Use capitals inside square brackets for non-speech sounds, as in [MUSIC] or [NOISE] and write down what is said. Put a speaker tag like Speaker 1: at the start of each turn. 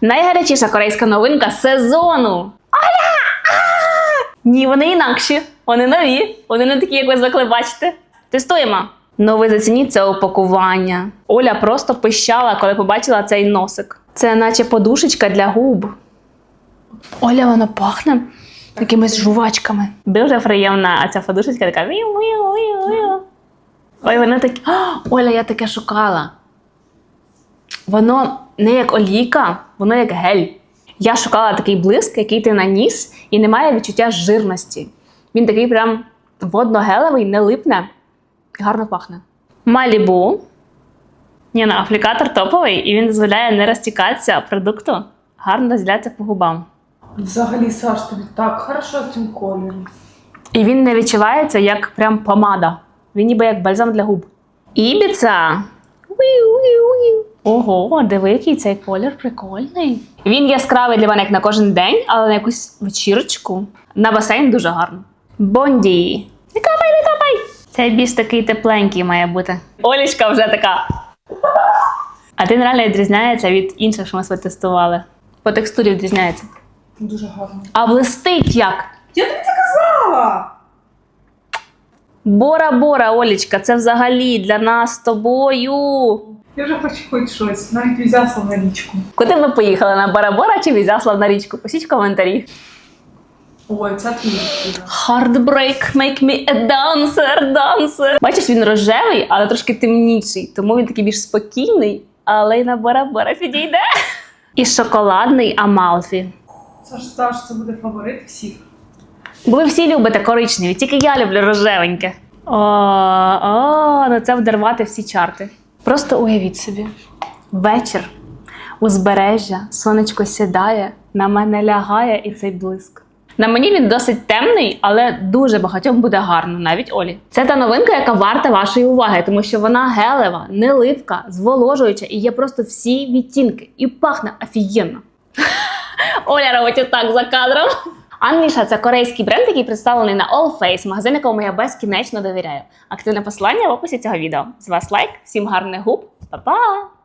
Speaker 1: Найгарячіша корейська новинка сезону. Оля! Ні, вони інакші. Вони нові. Вони не такі, як ви звикли бачити. Тестуємо. Ну, ви зацініть це упакування. Оля просто пищала, коли побачила цей носик. Це наче подушечка для губ. Оля, воно пахне якимись жувачками. Дуже приємна, а ця подушечка така. Ой, вона таке. [GASPS] Оля, я таке шукала. Воно не як олійка, воно як гель. Я шукала такий блиск, який ти наніс, і немає відчуття жирності. Він такий прям водно-гелевий, не липне, гарно пахне. Малібу. Ні, ну, аплікатор топовий, і він дозволяє не розтікатися продукту, гарно розділяється по губам.
Speaker 2: Взагалі, Саш, тобі так хорошо в цьому кольорі.
Speaker 1: І він не відчувається як прям помада. Він ніби як бальзам для губ. Ібіца. Уі-уі-уі. Ого, диви, який цей колір прикольний. Він яскравий для мене як на кожен день, але на якусь вечірочку. На басейн дуже гарно. Бонді. Не капай, не капай! Цей більш такий тепленький має бути. Олічка вже така. А він реально відрізняється від інших, що ми себе тестували. По текстурі відрізняється.
Speaker 2: Дуже гарно.
Speaker 1: А блистить як?
Speaker 2: Я тобі це казала!
Speaker 1: Бора Бора, Олічка, це взагалі для нас з тобою.
Speaker 2: Я вже хочу хоч щось, навіть візясла на річку.
Speaker 1: Куди ви поїхали на Бора Бора чи Візяслав на річку? Пишіть в коментарі.
Speaker 2: Ой, це твій.
Speaker 1: Heartbreak, make me a dancer, dancer. Бачиш, він рожевий, але трошки темніший, тому він такий більш спокійний, але й на Бора Бора підійде. І шоколадний Амалфі.
Speaker 2: Саш, Саш, це буде фаворит всіх.
Speaker 1: Бо ви всі любите коричневі, тільки я люблю рожевеньке. О, о, ну це вдервати всі чарти. Просто уявіть собі. Вечір, узбережжя, сонечко сідає, на мене лягає і цей блиск. На мені він досить темний, але дуже багатьом буде гарно, навіть Олі. Це та новинка, яка варта вашої уваги, тому що вона гелева, не липка, зволожуюча і є просто всі відтінки. І пахне офігенно. [LAUGHS] Оля робить отак за кадром. Анніша це корейський бренд, який представлений на All Face, магазин, якому я безкінечно довіряю. Активне посилання в описі цього відео. З вас лайк, всім гарних губ, па-па!